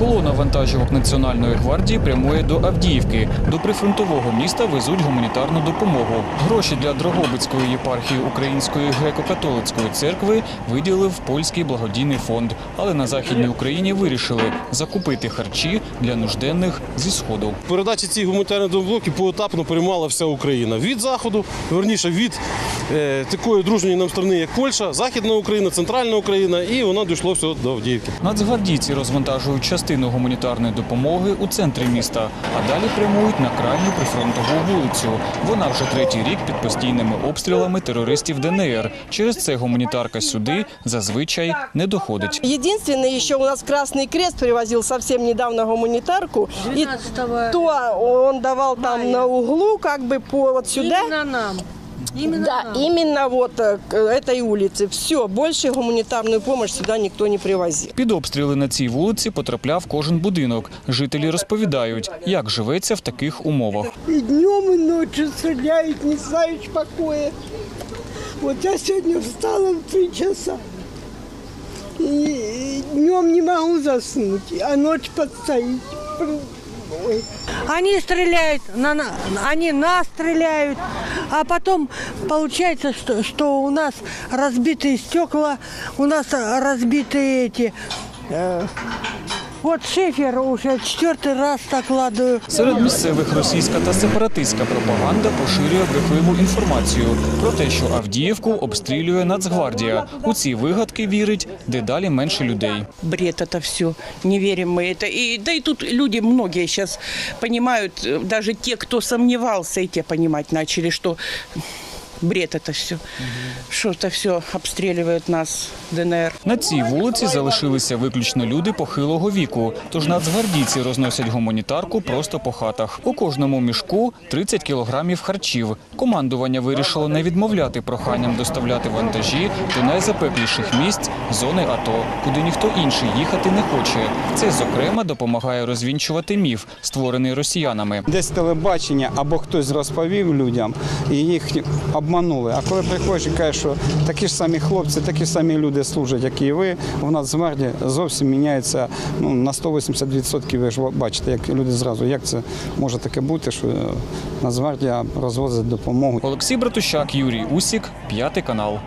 Колона вантажівок Національної гвардії прямує до Авдіївки. До прифронтового міста везуть гуманітарну допомогу. Гроші для Дрогобицької єпархії Української греко-католицької церкви виділив польський благодійний фонд. Але на західній Україні вирішили закупити харчі для нужденних зі сходу. Передачі цієї гуманітарної блоки поетапно приймала вся Україна. Від заходу, верніше від е, такої дружньої нам сторони, як Польща, Західна Україна, Центральна Україна, і воно дійшло все до Авдіївки. Нацгвардійці розвантажують частину гуманітарної допомоги у центрі міста, а далі прямують на крайню прифронтову вулицю. Вона вже третій рік під постійними обстрілами терористів ДНР. Через це гуманітарка сюди зазвичай не доходить. Единственное, еще у нас Красный Крест привозил совсем недавно гуманитарку. И 12 то он давал там на углу, бы по вот сюда. Именно Да, нам. именно вот э, к этой улице. Все, больше гуманитарную помощь сюда никто не привозил. Під обстріли на цій вулиці потрапляв кожен будинок. Жителі розповідають, як живеться в таких умовах. И днем, и ночью стреляют, не знаешь покоя. Вот я сегодня встала в три часа. И днем не могу заснуть, а ночь подстоит Ой. Они стреляют, на, на- они нас стреляют, а потом получается, что, что у нас разбитые стекла, у нас э, разбитые эти... э, вот шифер уже четвертый раз накладываю. Серед місцевих російська та сепаратистська пропаганда поширює брехливу інформацію про те, що Авдіївку обстрілює Нацгвардія. У ці вигадки вірить дедалі менше людей. бред это все. Не верим мы это. И, да и тут люди многие сейчас понимают, э, даже те, кто сомневался, и те понимать начали, что бред это все. Что это все обстреливает нас ДНР. На цій вулиці залишилися виключно люди похилого віку. Тож нацгвардійці розносять гуманітарку просто по хатах. У кожному мішку 30 кілограмів харчів. Командування вирішило не відмовляти проханням доставляти вантажі до найзапекліших місць зони АТО, куди ніхто інший їхати не хоче. Це зокрема допомагає розвінчувати міф, створений росіянами. Десь телебачення або хтось розповів людям і їх обманули. А коли приходиш і кажеш, що такі ж самі хлопці, такі ж самі люди служать, як і ви, в Нацгвардії зовсім міняється ну, на 180%. Ви ж бачите, як люди зразу, як це може таке бути, що е, Нацгвардія розвозить допомогу. Олексій Братущак, Юрій Усік, п'ятий канал.